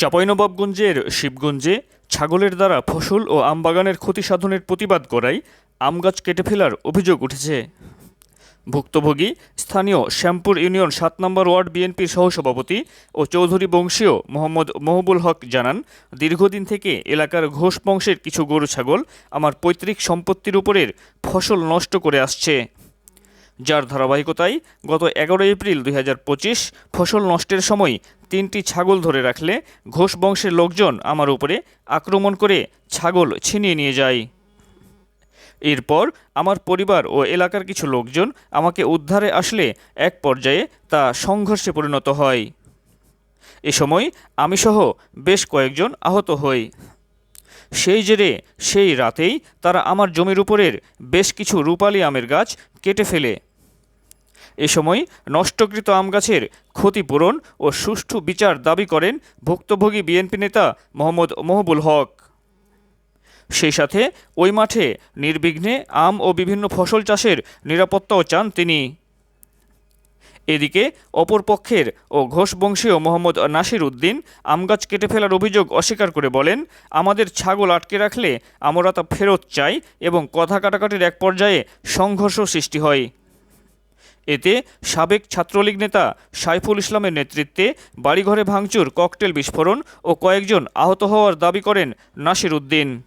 চাঁপাইনবাবগঞ্জের শিবগঞ্জে ছাগলের দ্বারা ফসল ও আমবাগানের ক্ষতি সাধনের প্রতিবাদ করায় আম গাছ কেটে ফেলার অভিযোগ উঠেছে। ভুক্তভোগী স্থানীয় শ্যামপুর ইউনিয়ন সাত নম্বর ওয়ার্ড বিএনপির সহসভাপতি ও চৌধুরী বংশীয় মোহাম্মদ মহবুল হক জানান, দীর্ঘদিন থেকে এলাকার ঘোষ বংশের কিছু গরু ছাগল আমার পৈতৃক সম্পত্তির উপরের ফসল নষ্ট করে আসছে। যার ধারাবাহিকতায় গত এগারো এপ্রিল দুই হাজার পঁচিশ ফসল নষ্টের সময় তিনটি ছাগল ধরে রাখলে ঘোষ বংশের লোকজন আমার উপরে আক্রমণ করে ছাগল ছিনিয়ে নিয়ে যায়। এরপর আমার পরিবার ও এলাকার কিছু লোকজন আমাকে উদ্ধারে আসলে এক পর্যায়ে তা সংঘর্ষে পরিণত হয়। এ সময় আমি সহ বেশ কয়েকজন আহত হই। সেই জেরে সেই রাতেই তারা আমার জমির উপরের বেশ কিছু রূপালী আমের গাছ কেটে ফেলে। এ সময় নষ্টকৃত আম গাছের ক্ষতিপূরণ ও সুষ্ঠু বিচার দাবি করেন ভুক্তভোগী বিএনপি নেতা মোহাম্মদ মহবুল হক। সেই সাথে ওই মাঠে নির্বিঘ্নে আম ও বিভিন্ন ফসল চাষের নিরাপত্তাও চান তিনি। এদিকে অপরপক্ষের ও ঘোষ বংশীয় মোহাম্মদ নাসির উদ্দিন আম গাছ কেটে ফেলার অভিযোগ অস্বীকার করে বলেন, আমাদের ছাগল আটকে রাখলে আমরা তা ফেরত চাই এবং কথা কাটাকাটির এক পর্যায়ে সংঘর্ষ সৃষ্টি হয়। এতে সাবেক ছাত্রলীগ নেতা সাইফুল ইসলামের নেতৃত্বে বাড়িঘরে ভাঙচুর, ককটেল বিস্ফোরণ ও কয়েকজন আহত হওয়ার দাবি করেন নাসির উদ্দিন।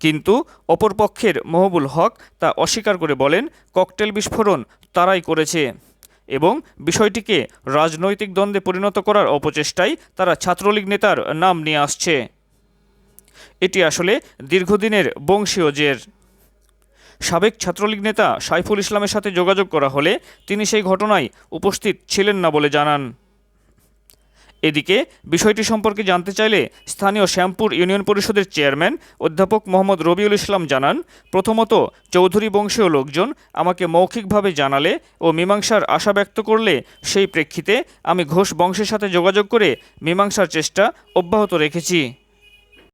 কিন্তু অপরপক্ষের মহবুল হক তা অস্বীকার করে বলেন, ককটেল বিস্ফোরণ তারাই করেছে এবং বিষয়টিকে রাজনৈতিক দ্বন্দ্বে পরিণত করার অপচেষ্টায় তারা ছাত্রলীগ নেতার নাম নিয়ে আসছে। এটি আসলে দীর্ঘদিনের বংশীয় জের। সাবেক ছাত্রলীগ নেতা সাইফুল ইসলামের সাথে যোগাযোগ করা হলে তিনি সেই ঘটনায় উপস্থিত ছিলেন না বলে জানান। এদিকে, বিষয়টি সম্পর্কে জানতে চাইলে স্থানীয় শ্যামপুর ইউনিয়ন পরিষদের চেয়ারম্যান অধ্যাপক মোহাম্মদ রবিউল ইসলাম জানান, প্রথমত চৌধুরী বংশীয় লোকজন আমাকে মৌখিকভাবে জানালে ও মীমাংসার আশা ব্যক্ত করলে সেই প্রেক্ষিতে আমি ঘোষ বংশের সাথে যোগাযোগ করে মীমাংসার চেষ্টা অব্যাহত রেখেছি।